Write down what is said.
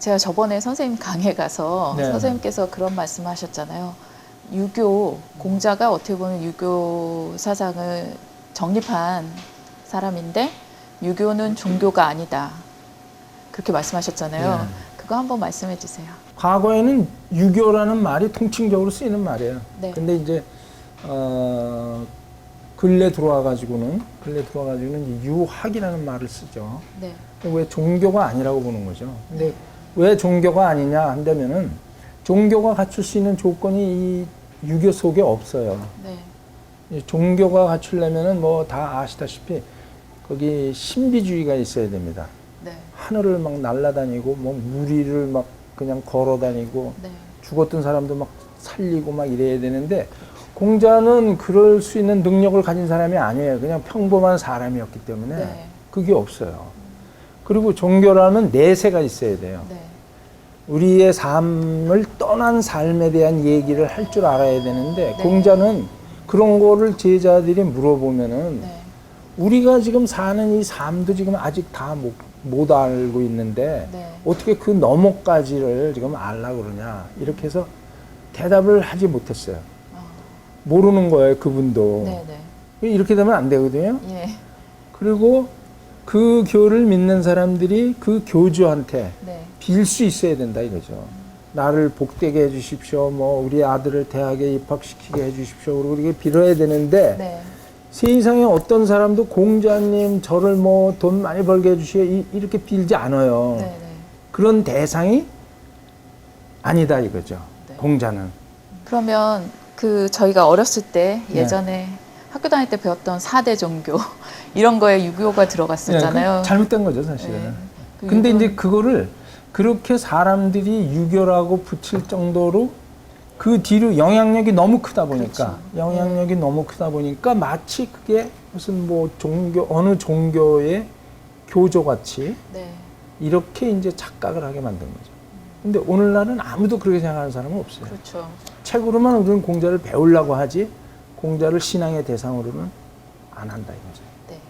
제가 저번에 선생님 강에 가서 네. 선생님께서 그런 말씀 하셨잖아요. 유교 공자가 어떻게 보면 유교 사상을 정립한 사람인데 유교는 종교가 아니다. 그렇게 말씀하셨잖아요. 네. 그거 한번 말씀해 주세요. 과거에는 유교라는 말이 통칭적으로 쓰이는 말이에요. 네. 근데 이제 어 근래 들어와 가지고는 근래 들어와 가지고는 유학이라는 말을 쓰죠. 네. 왜 종교가 아니라고 보는 거죠. 근데 왜 종교가 아니냐 한다면은 종교가 갖출 수 있는 조건이 이 유교 속에 없어요. 네. 이 종교가 갖추려면은 뭐 다 아시다시피 거기 신비주의가 있어야 됩니다. 네. 하늘을 막 날아다니고 뭐 무리를 막 그냥 걸어 다니고 네. 죽었던 사람도 막 살리고 막 이래야 되는데 공자는 그럴 수 있는 능력을 가진 사람이 아니에요. 그냥 평범한 사람이었기 때문에 네. 그게 없어요. 그리고 종교라는 내세가 있어야 돼요. 네. 우리의 삶을 떠난 삶에 대한 얘기를 할 줄 알아야 되는데 네. 공자는 그런 거를 제자들이 물어보면은 네. 우리가 지금 사는 이 삶도 지금 아직 다 못, 못 알고 있는데 네. 어떻게 그 너머까지를 지금 알라 그러냐 이렇게 해서 대답을 하지 못했어요. 어. 모르는 거예요 그분도 네. 네. 이렇게 되면 안 되거든요. 예. 그리고 그 교를 믿는 사람들이 그 교주한테 네. 빌수 있어야 된다 이거죠. 나를 복되게 해주십시오. 뭐 우리 아들을 대학에 입학시키게 해주십시오. 그리고 이렇게 빌어야 되는데 네. 세상에 어떤 사람도 공자님 저를 뭐 돈 많이 벌게 해주시오 이- 이렇게 빌지 않아요. 네. 네. 그런 대상이 아니다 이거죠. 네. 공자는. 그러면 그 저희가 어렸을 때 네. 예전에 학교 다닐 때 배웠던 사대 종교 이런 거에 유교가 네, 들어갔었잖아요. 그 잘못된 거죠 사실은. 네. 그 근데 유교는- 이제 그거를 그렇게 사람들이 유교라고 붙일 정도로 그 뒤로 영향력이 너무 크다 보니까 그렇죠. 영향력이 너무 크다 보니까 마치 그게 무슨 뭐 종교 어느 종교의 교조 같이 네. 이렇게 이제 착각을 하게 만든 거죠. 근데 오늘날은 아무도 그렇게 생각하는 사람은 없어요. 그렇죠. 책으로만 우리는 공자를 배우려고 하지 공자를 신앙의 대상으로는 안 한다 이거죠.